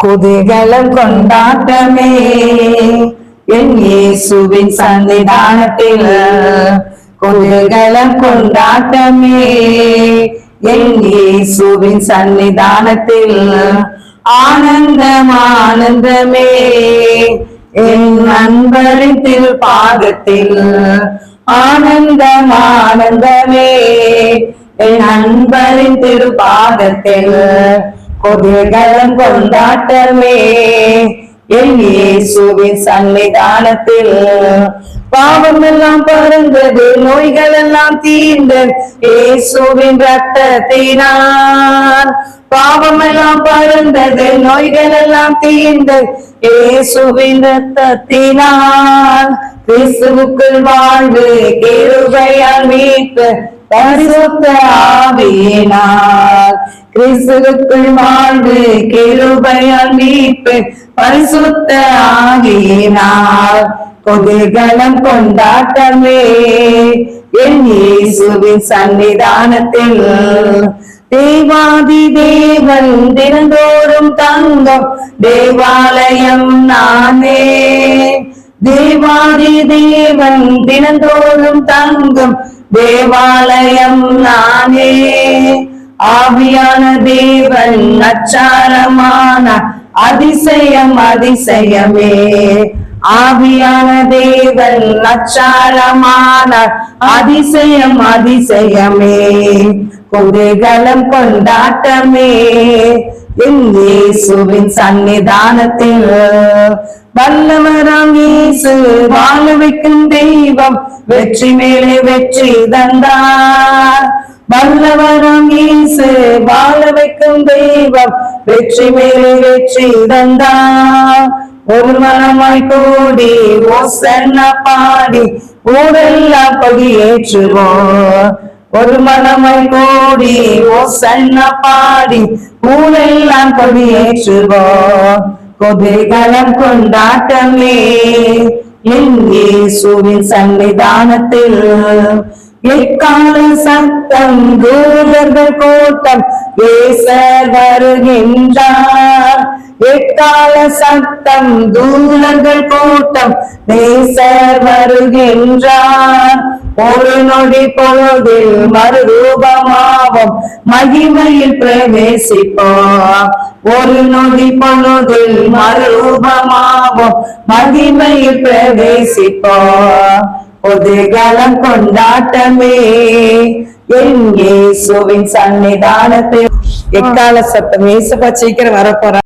குதூகலம் கொண்டாட்டமே என் இயேசுவின் சன்னிதானத்தில் குதூகலம் கொண்டாட்டமே என் இயேசுவின் சன்னிதானத்தில் ஆனந்தம் ஆனந்தமே என் நண்பரின் திருப்பாதத்தில் ஆனந்தம் ஆனந்தமே என் நண்பரின் திருப்பாதத்தில் கொடிகளும் கொண்டாட்டமே. இயேசுவின் சன்னிதானத்தில் பாவம் எல்லாம் பறந்தது நோய்கள் எல்லாம் தீர்ந்தது. இயேசுவின் ரத்தத்தினான் பாவம் எல்லாம் பறந்தது நோய்கள் எல்லாம் தீர்ந்தது. இயேசுவின் ரத்தத்தினான் கிறிஸ்துவுக்குள் வாழ்வு கேருபையால் மீட்பு பரிசுத்த ஆவினார் கிறிஸ்துவுக்குள் வாழ்ந்து கிருபையால் மீட்பு பரிசுத்த ஆவியினால் கொதிகலம் கொண்டாட்டமே. என் இயேசுவின் சன்னிதானத்தில் தேவாதி தேவன் தினந்தோறும் தங்கம். தேவாலயம் நானே. தேவாதி தேவன் தினந்தோறும் தங்கம். தேவாலயம் நானே. ஆவியான தேவன் அச்சாரமான அதிசயம் அதிசயமே. ஆவியான தேவன் அச்சாரமான அதிசயம் அதிசயமே. குதூகலம் கொண்டாட்டமே. என் இயேசுவின் சன்னிதானத்தில் வல்லவராம் இயேசு வாழ வைக்கும் தெய்வம் வெற்றி மேலே வெற்றி தந்தார். வல்லவரம் இயேசு வாழ வைக்கும் தெய்வம் வெற்றி மேலே வெற்றி தந்தான் ஒரு மனமாய் கூடி ஓசன்ன பாடி ஊரெல்லாம் கொடியேற்றுவோம் ஒரு மனமாய் கூடி ஓசன்ன பாடி ஊரெல்லாம் கொடியேற்றுவோம் கொதிகலம் கொண்டாட்டமே என் இயேசுவின் சன்னிதானத்தில். எக்கால சத்தம் தூதர்கள் கூட்டம் பேச வருகின்றார். எக்கால சத்தம் தூதர்கள் கூட்டம் பேச வருகின்றார். ஒரு நொடி பொழுதில் மறுரூபமாவும். மகிமையில் பிரவேசிப்போம். ஒரு நொடி பொழுதில் மறுரூபமாவும். மகிமையில் பிரவேசிப்போம். பொதுகலம் கொண்டாட்டமே. என் இயேசுவின் சன்னிதானத்தை எக்கால சத்தம் ஏசப்பா சீக்கிரம் வரப்போற